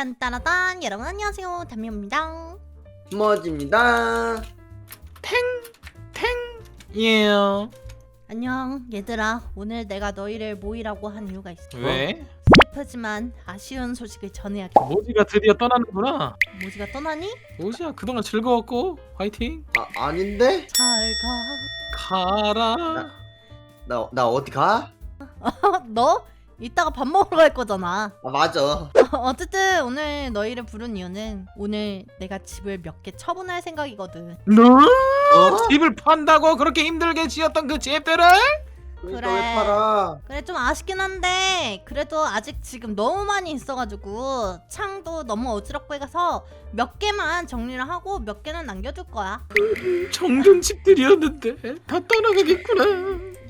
딴따라단 여러분 안녕하세요 담미입니다 머지입니다. 예. 안녕 얘들아 오늘 내가 너희를 모이라고 한 이유가 있어 왜? 슬프지만 아쉬운 소식을 전해야겠다 모지가 드디어 떠나는구나. 모지가 떠나니? 모지야 그동안 즐거웠고 화이팅. 아 아닌데? 잘가 가라. 나 나 어디 가? 너? 이따가 밥 먹으러 갈 거잖아 아 맞아. 어쨌든 오늘 너희를 부른 이유는 오늘 내가 집을 몇 개 처분할 생각이거든 너 어? 집을 판다고 그렇게 힘들게 지었던 그 집들을? 그러니까 그래. 왜 팔아? 그래 좀 아쉽긴 한데 그래도 아직 지금 너무 많이 있어가지고 창도 너무 어지럽고 해서 몇 개만 정리를 하고 몇 개는 남겨둘 거야 정든 집들이었는데 다 떠나가겠구나.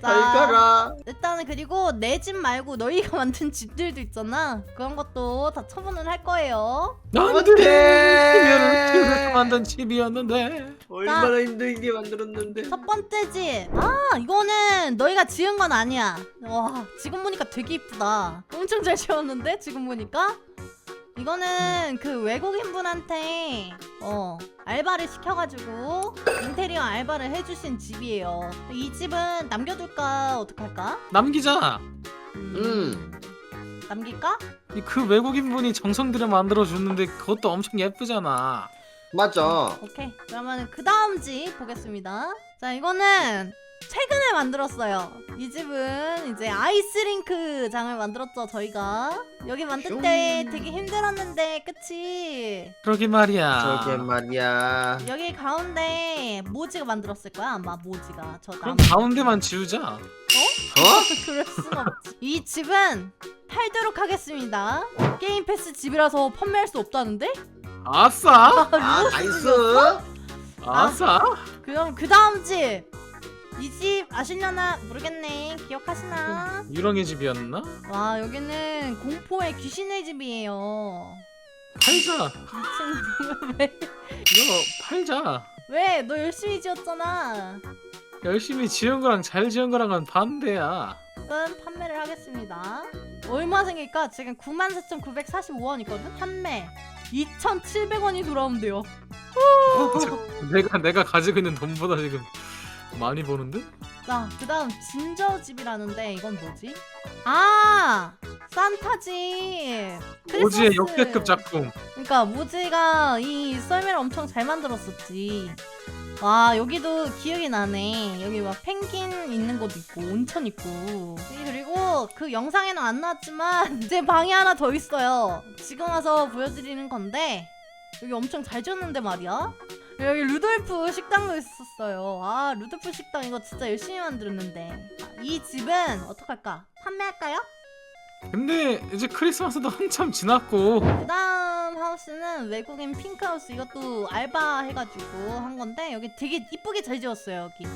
잘 가라. 일단은 그리고 내 집 말고 너희가 만든 집들도 있잖아 그런 것도 다 처분을 할 거예요 안돼. 집에서 만든 집이었는데. 얼마나 힘들게 만들었는데. 첫 번째 집 아 이거는 너희가 지은 건 아니야 와 지금 보니까 되게 이쁘다 엄청 잘 지었는데 지금 보니까 이거는 그 외국인 분한테 어 알바를 시켜가지고 인테리어 알바를 해주신 집이에요 이 집은 남겨둘까 어떡할까? 남기자. 음. 남길까? 이그 외국인 분이 정성 들여 만들어 줬는데 그것도 엄청 예쁘잖아. 맞아. 오케이 그러면 그 다음 집 보겠습니다 자 이거는 최근에 만들었어요 이 집은 이제 아이스링크 장을 만들었죠 저희가 여기 만들 때 슝. 되게 힘들었는데 그치 그러게 말이야. 저게 말이야. 여기 가운데 모지가 만들었을 거야 아마 모지가 저 그럼 나무 가운데만 지우자. 어? 그럴 순 없지 이 집은 팔도록 하겠습니다 게임 패스 집이라서 판매할 수 없다는데? 아싸. 아 나이스. 아싸. 그럼 그 다음 집 이 집 아시려나 모르겠네 기억하시나? 유령의 집이었나? 와 여기는 공포의 귀신의 집이에요 팔자. 미친 왜? 이거 팔자. 왜? 너 열심히 지었잖아 열심히 지은 거랑 잘 지은 거랑은 반대야. 이건 판매를 하겠습니다 얼마 생길까? 지금 94,945원이거든? 판매 2,700원이 돌아온대요 내가 내가 가지고 있는 돈보다 지금 많이 버는데? 자, 그 다음 진저 집이라는데 이건 뭐지? 아! 산타 집! 오지의 크리스마스. 역대급 작품. 그러니까 모지가 이 썰매를 엄청 잘 만들었었지. 와 여기도 기억이 나네. 여기 막 펭귄 있는 곳도 있고 온천 있고. 그리고 그 영상에는 안 나왔지만 제 방에 하나 더 있어요. 지금 와서 보여드리는 건데 여기 엄청 잘 지었는데 말이야. 여기 루돌프 식당도 있었어요. 아 루돌프 식당 이거 진짜 열심히 만들었는데 아, 이 집은 어떡할까? 판매할까요? 근데 이제 크리스마스도 한참 지났고 그다음 하우스는 외국인 핑크하우스 이것도 알바 해가지고 한 건데 여기 되게 이쁘게 잘 지었어요 여기.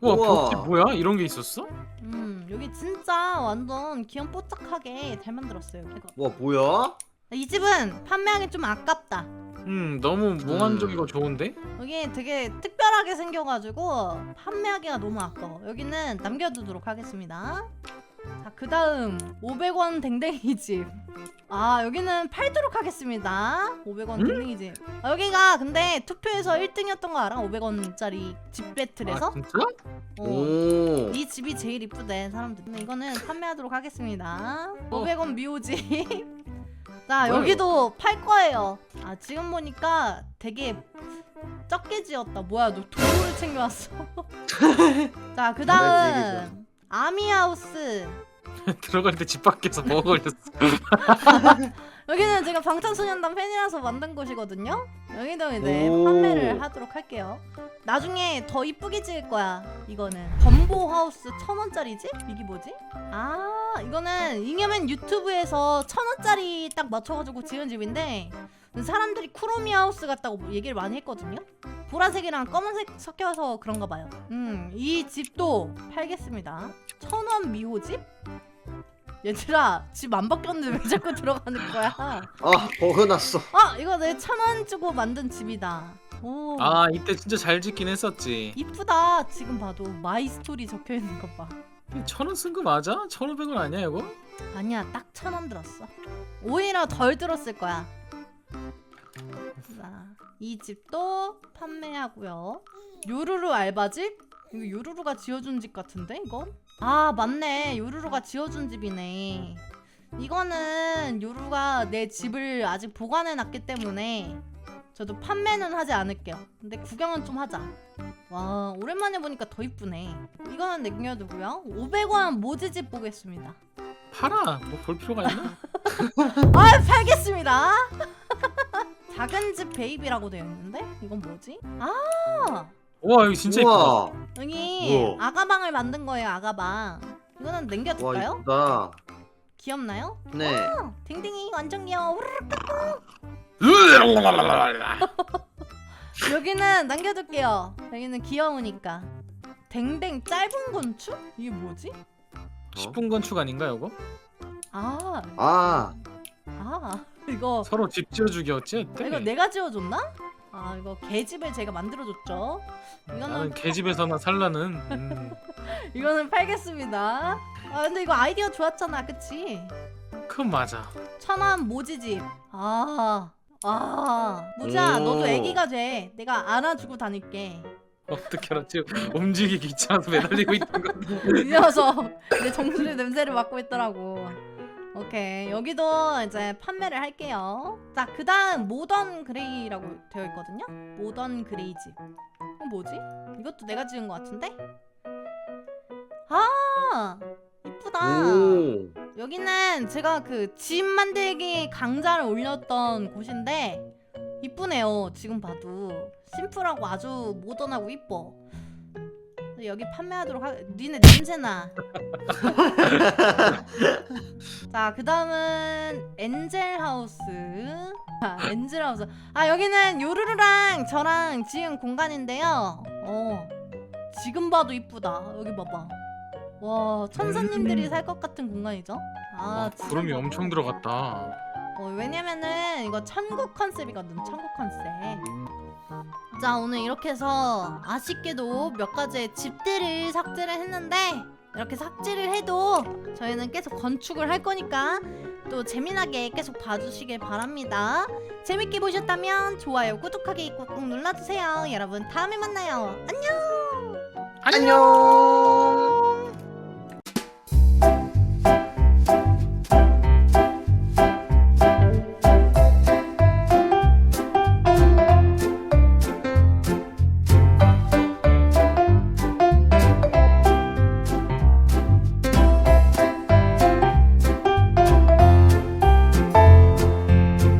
우와 우와. 벽지 뭐야? 이런 게 있었어? 음 여기 진짜 완전 귀염 뽀짝하게 잘 만들었어요. 이거. 와 뭐야? 이 집은 판매하기 좀 아깝다. 음 너무 몽환적이고 좋은데? 여기 되게 특별하게 생겨가지고 판매하기가 너무 아까워. 여기는 남겨두도록 하겠습니다. 자, 그 다음 500원 댕댕이 집. 아, 여기는 팔도록 하겠습니다. 500원 음? 댕댕이 집. 아, 여기가 근데 투표에서 1등이었던 거 알아? 500원짜리 집 배틀에서? 아 진짜? 어. 오. 이 집이 제일 이쁘대 사람들. 근데 이거는 판매하도록 하겠습니다. 어. 500원 미호집. 자 뭐야, 여기도 팔 거예요. 아 지금 보니까 되게 적게 지었다. 뭐야 너 도구를 챙겨왔어? 자 그다음 아미하우스. 들어갈 때 집 밖에서 뭐 걸렸어? 여기는 제가 방탄소년단 팬이라서 만든 곳이거든요. 여기도 이제 오. 판매를 하도록 할게요. 나중에 더 이쁘게 지을 거야. 이거는 건보 하우스 천 원짜리 집? 이게 뭐지? 아 이거는 잉여맨 유튜브에서 천 원짜리 딱 맞춰가지고 지은 집인데 사람들이 쿠로미 하우스 같다고 뭐 얘기를 많이 했거든요. 보라색이랑 검은색 섞여서 그런가 봐요. 음, 이 집도 팔겠습니다. 천원 미호집? 얘들아, 집 안 바뀌었는데 왜 자꾸 들어가는 거야? 아 버그났어. 아, 이거 내 천 원 주고 만든 집이다. 오, 아 이때 진짜 잘 짓긴 했었지. 이쁘다. 지금 봐도 마이 스토리 적혀 있는 것 봐. 천 원 쓴 거 맞아? 천 오백 원 아니야 이거? 아니야 딱 천 원 들었어 오히려 덜 들었을 거야 자, 이 집도 판매하고요 요루루 알바집? 이거 요루루가 지어준 집 같은데 이건? 아 맞네 요루루가 지어준 집이네 이거는 요루가 내 집을 아직 보관해 놨기 때문에 저도 판매는 하지 않을게요 근데 구경은 좀 하자 와 오랜만에 보니까 더 이쁘네 이거는 남겨두고요 500원 모지집 보겠습니다 팔아. 뭐 볼 필요가 있나? 아 팔겠습니다. 작은 집 베이비라고 되어 있는데 이건 뭐지? 아 와 이거 진짜 이쁘다. 우와. 여기 우와. 아가방을 만든 거예요 아가방. 이거는 와 남겨둘까요? 이쁘다. 귀엽나요? 네. 어, 댕댕이 완전 귀여워. 우르르. 여기는 남겨둘게요. 여기는 귀여우니까. 댕댕 짧은 건축? 이게 뭐지? 10분 건축 아닌가 이거? 아, 아. 아 이거 서로 집 지어주기 어찌 했대? 이거 내가 지어줬나? 아 이거 개집을 제가 만들어줬죠. 이거는 나는 개집에서나 살라는. 음, 이거는 팔겠습니다. 아 근데 이거 아이디어 좋았잖아, 그치? 그건 맞아. 천안 모지집. 아, 아, 오. 너도 애기가 돼. 내가 안아주고 다닐게. 어떻게 알았지? 움직이기 귀찮아서 매달리고 있던 거. 이 녀석 내 정수리 냄새를 맡고 있더라고. 오케이 여기도 이제 판매를 할게요. 자 그 다음 모던 그레이라고 되어 있거든요. 모던 그레이 집. 이거 뭐지? 이것도 내가 지은 것 같은데? 아 이쁘다. 오. 여기는 제가 그 집 만들기 강좌를 올렸던 곳인데 이쁘네요. 지금 봐도 심플하고 아주 모던하고 이뻐. 여기 판매하도록 하. 니네 냄새나. 자, 그 다음은 엔젤 하우스. 아, 엔젤 하우스. 아, 여기는 요루루랑 저랑 지은 공간인데요. 어, 지금 봐도 이쁘다. 여기 봐봐. 와, 천사님들이 살 것 같은 공간이죠? 아, 와, 지금 구름이 봐도. 엄청 들어갔다. 어, 왜냐면은 이거 천국 컨셉이거든. 천국 컨셉. 자, 오늘 이렇게 해서 아쉽게도 몇 가지의 집들을 삭제를 했는데 이렇게 삭제를 해도 저희는 계속 건축을 할 거니까 또 재미나게 계속 봐주시길 바랍니다. 재밌게 보셨다면 좋아요, 구독하기 꾹꾹 눌러주세요. 여러분 다음에 만나요. 안녕. 안녕.